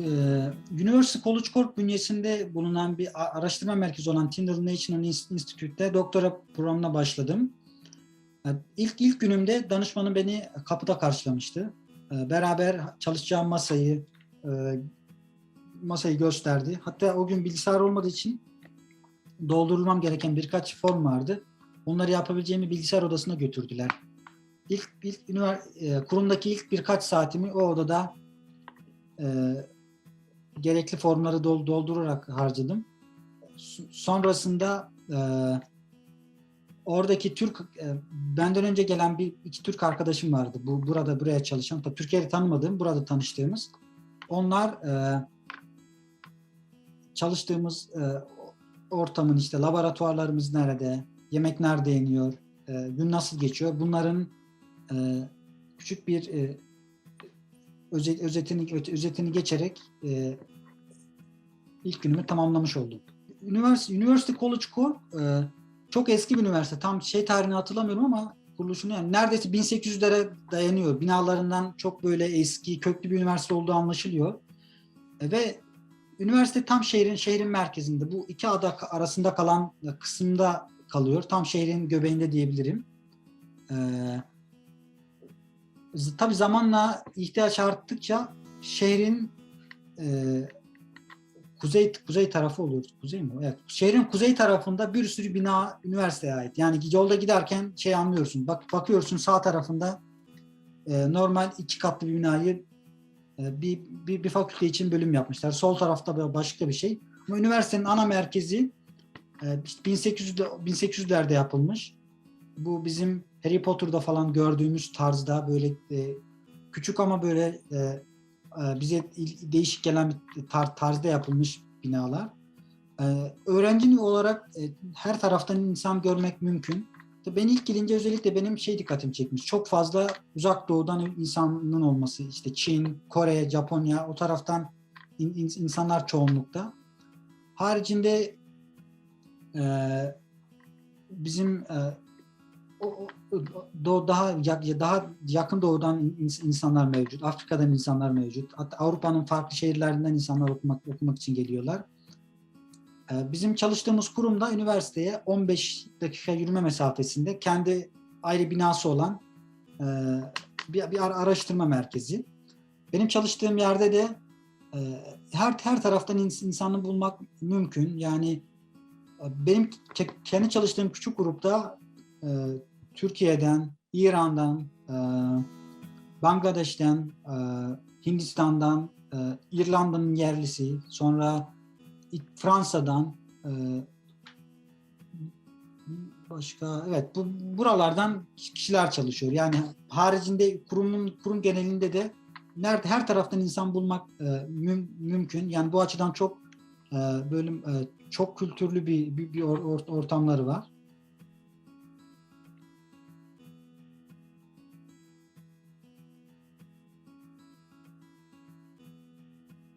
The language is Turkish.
E, University College Cork bünyesinde bulunan bir araştırma merkezi olan Tyndall National Ins- Institute'te doktora programına başladım. E, İlk ilk günümde danışmanım beni kapıda karşılamıştı. E, Beraber çalışacağım masayı masayı gösterdi. Hatta o gün bilgisayar olmadığı için doldurulmam gereken birkaç form vardı. Onları yapabileceğimi bilgisayar odasına götürdüler. İlk, ilk e, kurumdaki ilk birkaç saatimi o odada e, gerekli formları dol- doldurarak harcadım. Sonrasında e, oradaki Türk e, benden önce gelen bir iki Türk arkadaşım vardı. Bu burada buraya çalışan, tabii Türkiye'de tanımadığım, burada tanıştığımız. Onlar e, çalıştığımız e, ortamın işte laboratuvarlarımız nerede, yemek nerede yeniyor, e, gün nasıl geçiyor bunların e, küçük bir e, özet, özetini özetini geçerek e, ilk günümü tamamlamış oldum. Üniversite, University College Cork e, çok eski bir üniversite. Tam şey tarihini hatırlamıyorum ama kuruluşunu yani neredeyse 1800'lere dayanıyor. Binalarından çok böyle eski, köklü bir üniversite olduğu anlaşılıyor. Ve üniversite tam şehrin şehrin merkezinde. Bu iki ada arasında kalan kısımda kalıyor. Tam şehrin göbeğinde diyebilirim. Ee, tabii zamanla ihtiyaç arttıkça şehrin e, kuzey kuzey tarafı oluyor. Kuzey mi? Evet. Şehrin kuzey tarafında bir sürü bina üniversiteye ait. Yani yolda giderken şey anlıyorsun. Bak bakıyorsun sağ tarafında e, normal iki katlı bir binayı e, bir, bir, bir fakülte için bölüm yapmışlar. Sol tarafta başka bir şey. Ama üniversitenin ana merkezi e, işte 1800'de 1800'lerde yapılmış. Bu bizim Harry Potter'da falan gördüğümüz tarzda böyle e, küçük ama böyle e, e, bize değişik gelen bir tar- tarzda yapılmış binalar. E, öğrenci olarak e, her taraftan insan görmek mümkün. Ben ilk gelince özellikle benim şey dikkatimi çekmiş. Çok fazla uzak doğudan insanın olması. işte Çin, Kore, Japonya o taraftan in- in- insanlar çoğunlukta. Haricinde e, bizim e, daha daha yakın doğudan in- insanlar mevcut. Afrika'dan insanlar mevcut. Hatta Avrupa'nın farklı şehirlerinden insanlar okumak okumak için geliyorlar. Ee, Bizim çalıştığımız kurumda üniversiteye 15 dakika yürüme mesafesinde kendi ayrı binası olan e, bir, bir ara- araştırma merkezi. Benim çalıştığım yerde de e, her her taraftan ins- insanı bulmak mümkün. Yani e, benim ke- kendi çalıştığım küçük grupta e, Türkiye'den, İran'dan, e, Bangladeş'ten, e, Hindistan'dan, e, İrlanda'nın yerlisi, sonra Fransa'dan, başka evet bu buralardan kişiler çalışıyor. Yani haricinde kurumun kurum genelinde de nerede her taraftan insan bulmak e, müm- mümkün. Yani bu açıdan çok e, bölüm e, çok kültürlü bir bir, bir or- ortamları var.